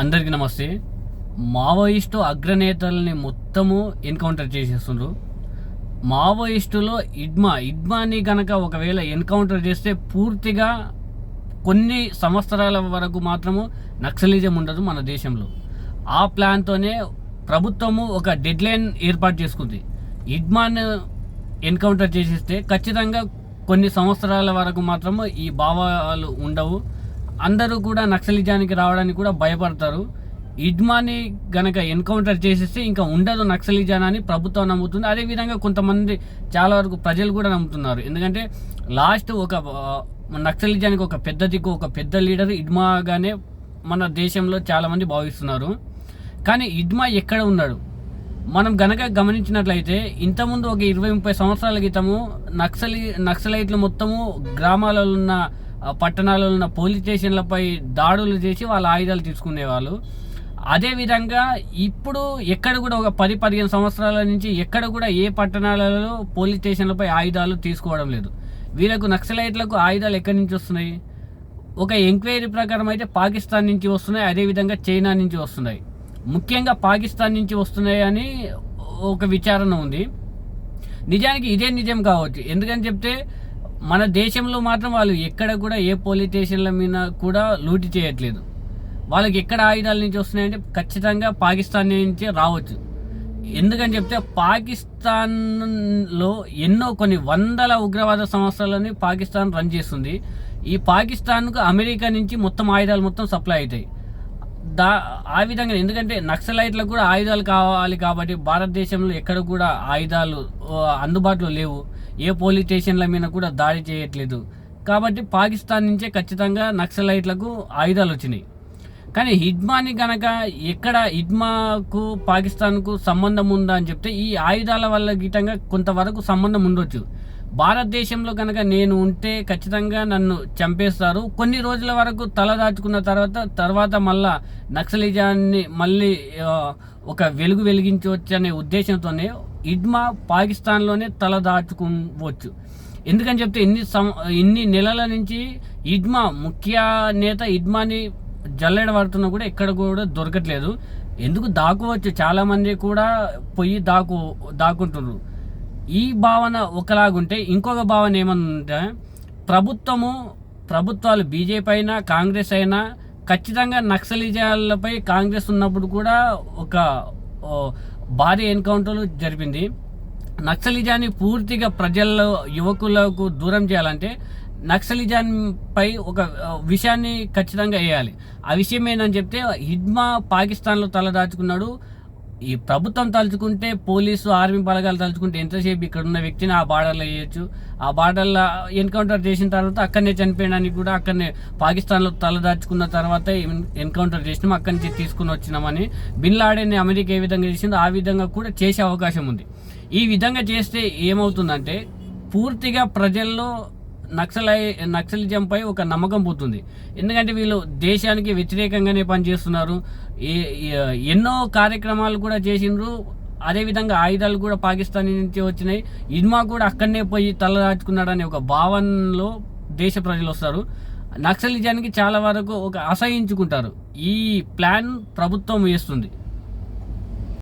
అందరికీ నమస్తే. మావోయిస్టు అగ్రనేతల్ని మొత్తము ఎన్కౌంటర్ చేసేస్తుండ్రు. మావోయిస్టులో ఇడ్మా ఇడ్మాని కనుక ఒకవేళ ఎన్కౌంటర్ చేస్తే పూర్తిగా కొన్ని సంవత్సరాల వరకు మాత్రము నక్సలిజం ఉండదు మన దేశంలో. ఆ ప్లాన్తోనే ప్రభుత్వము ఒక డెడ్లైన్ ఏర్పాటు చేసుకుంది. ఇడ్మాన్ ఎన్కౌంటర్ చేసేస్తే ఖచ్చితంగా కొన్ని సంవత్సరాల వరకు మాత్రము ఈ భావాలు ఉండవు. అందరూ కూడా నక్సలిజానికి రావడానికి కూడా భయపడతారు. ఇడ్మాని గనక ఎన్కౌంటర్ చేసేస్తే ఇంకా ఉండదు నక్సలిజాన్ అని ప్రభుత్వం నమ్ముతుంది. అదేవిధంగా కొంతమంది చాలా వరకు ప్రజలు కూడా నమ్ముతున్నారు. ఎందుకంటే లాస్ట్ ఒక నక్సలిజానికి ఒక పెద్ద దిక్కు ఒక పెద్ద లీడర్ ఇడ్మాగానే మన దేశంలో చాలామంది భావిస్తున్నారు. కానీ ఇడ్మా ఎక్కడ ఉన్నాడు? మనం గనక గమనించినట్లయితే ఇంతకుముందు ఒక ఇరవై ముప్పై సంవత్సరాల క్రితము నక్సలి నక్సలైట్లు మొత్తము గ్రామాలలో ఉన్న పట్టణాలలో ఉన్న పోలీస్ స్టేషన్లపై దాడులు చేసి వాళ్ళ ఆయుధాలు తీసుకునేవాళ్ళు. అదేవిధంగా ఇప్పుడు ఎక్కడ కూడా ఒక పది పదిహేను సంవత్సరాల నుంచి ఎక్కడ కూడా ఏ పట్టణాలలో పోలీస్ స్టేషన్లపై ఆయుధాలు తీసుకోవడం లేదు. వీళ్ళకు నక్సలైట్లకు ఆయుధాలు ఎక్కడి నుంచి వస్తున్నాయి? ఒక ఎంక్వైరీ ప్రకారం అయితే పాకిస్తాన్ నుంచి వస్తున్నాయి అదేవిధంగా చైనా నుంచి వస్తున్నాయి. ముఖ్యంగా పాకిస్తాన్ నుంచి వస్తున్నాయి అని ఒక విచారణ ఉంది. నిజానికి ఇదే నిజం కావచ్చు. ఎందుకని చెప్తే మన దేశంలో మాత్రం వాళ్ళు ఎక్కడ కూడా ఏ పోలీస్ స్టేషన్ల మీద కూడా లూటి చేయట్లేదు. వాళ్ళకి ఎక్కడ ఆయుధాల నుంచి వస్తున్నాయంటే ఖచ్చితంగా పాకిస్తాన్ నుంచి రావచ్చు. ఎందుకని చెప్తే పాకిస్తాన్లో ఎన్నో కొన్ని వందల ఉగ్రవాద సంస్థలని పాకిస్తాన్ రన్ చేస్తుంది. ఈ పాకిస్తాన్కు అమెరికా నుంచి మొత్తం ఆయుధాలు మొత్తం సప్లై అవుతాయి. దా ఆ విధంగా ఎందుకంటే నక్సలైట్లకు కూడా ఆయుధాలు కావాలి కాబట్టి భారతదేశంలో ఎక్కడ కూడా ఆయుధాలు అందుబాటులో లేవు. ఏ పోలీస్ స్టేషన్ల మీద కూడా దాడి చేయట్లేదు. కాబట్టి పాకిస్తాన్ నుంచే ఖచ్చితంగా నక్సలైట్లకు ఆయుధాలు వచ్చినాయి. కానీ హిడ్మాని గనక ఎక్కడ హిడ్మాకు పాకిస్తాన్కు సంబంధం ఉందా అని చెప్తే ఈ ఆయుధాల వల్ల గీతంగా కొంతవరకు సంబంధం ఉండొచ్చు. భారతదేశంలో కనుక నేను ఉంటే ఖచ్చితంగా నన్ను చంపేస్తారు. కొన్ని రోజుల వరకు తల దాచుకున్న తర్వాత తర్వాత మళ్ళా నక్సలిజాన్ని మళ్ళీ ఒక వెలుగు వెలిగించవచ్చు అనే ఉద్దేశంతోనే ఇడ్మా పాకిస్తాన్లోనే తలదాచుకోవచ్చు ఎందుకని చెప్తే ఇన్ని సం ఇన్ని నెలల నుంచి ఇడ్మా ముఖ్య నేత ఇడ్మాని జల్లెడ పడుతున్నా కూడా ఎక్కడ కూడా దొరకట్లేదు. ఎందుకు దాక్కోవచ్చు? చాలామంది కూడా పొయ్యి దాకు దాక్కుంటున్నారు. ఈ భావన ఒకలాగుంటే ఇంకొక భావన ఏమంటే ప్రభుత్వము ప్రభుత్వాలు బీజేపీ అయినా కాంగ్రెస్ అయినా ఖచ్చితంగా నక్సలిజాలపై కాంగ్రెస్ ఉన్నప్పుడు కూడా ఒక భారీ ఎన్కౌంటర్లు జరిపింది. నక్సలిజాన్ని పూర్తిగా ప్రజల్లో యువకులకు దూరం చేయాలంటే నక్సలిజాన్ పై ఒక విషయాన్ని ఖచ్చితంగా వేయాలి. ఆ విషయం ఏంటని చెప్తే హిద్మా పాకిస్తాన్లో తలదాచుకున్నాడు. ఈ ప్రభుత్వం తలుచుకుంటే పోలీసు ఆర్మీ బలగాలు తలుచుకుంటే ఎంతసేపు ఇక్కడ ఉన్న వ్యక్తిని ఆ బార్డర్లో వేయచ్చు? ఆ బార్డర్లో ఎన్కౌంటర్ చేసిన తర్వాత అక్కడనే చనిపోయడానికి కూడా అక్కడనే పాకిస్తాన్లో తలదాచుకున్న తర్వాత ఎన్కౌంటర్ చేసినాం అక్కడి నుంచి తీసుకుని వచ్చినామని. బిన్ లాడెన్ అమెరికా ఏ విధంగా చేసిందో ఆ విధంగా కూడా చేసే అవకాశం ఉంది. ఈ విధంగా చేస్తే ఏమవుతుందంటే పూర్తిగా ప్రజల్లో నక్సలై నక్సలిజంపై ఒక నమ్మకం పోతుంది ఎందుకంటే వీళ్ళు దేశానికి వ్యతిరేకంగానే పనిచేస్తున్నారు. ఎన్నో కార్యక్రమాలు కూడా చేసిండ్రు. అదేవిధంగా ఆయుధాలు కూడా పాకిస్తాన్ నుంచి వచ్చినాయి. ఇడ్మా కూడా అక్కడనే పోయి తల దాచుకున్నాడనే ఒక భావనలో దేశ ప్రజలు వస్తారు. నక్సలిజానికి చాలా వరకు ఒక అసహించుకుంటారు. ఈ ప్లాన్ ప్రభుత్వం వేస్తుంది.